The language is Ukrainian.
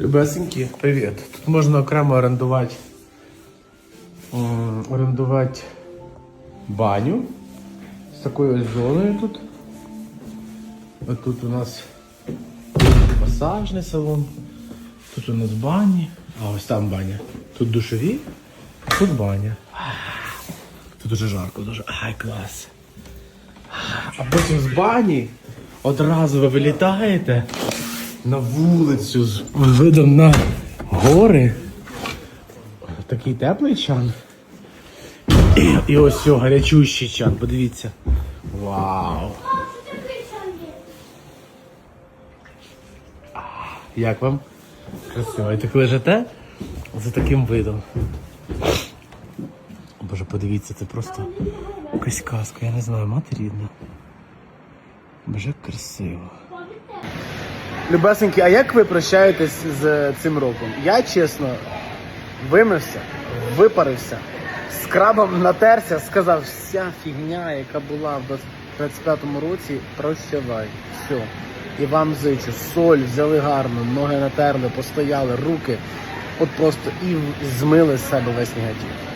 Любесенькі, привіт. Тут можна окремо орендувати, орендувати баню з такою ось зоною тут. А тут у нас масажний салон, тут у нас бані, а ось там баня. Тут душові, тут баня. Тут дуже жарко, дуже. Ай, клас. А потім з бані одразу ви вилітаєте на вулицю з видом на гори. Такий теплий чан. І, ось цього гарячущий чан, подивіться. Вау! Як вам? Красиво. І так лежите за таким видом. Боже, подивіться, це просто якась казка, я не знаю, мати рідна. Боже, красиво. Любесенькі, а як ви прощаєтесь з цим роком? Я чесно вимився, випарився, з крабом натерся, сказав, вся фігня, яка була в 25-му році, прощавай. Все. І вам зичу, соль взяли гарно, ноги натерли, постояли, руки. От просто і змили з себе весь негатив.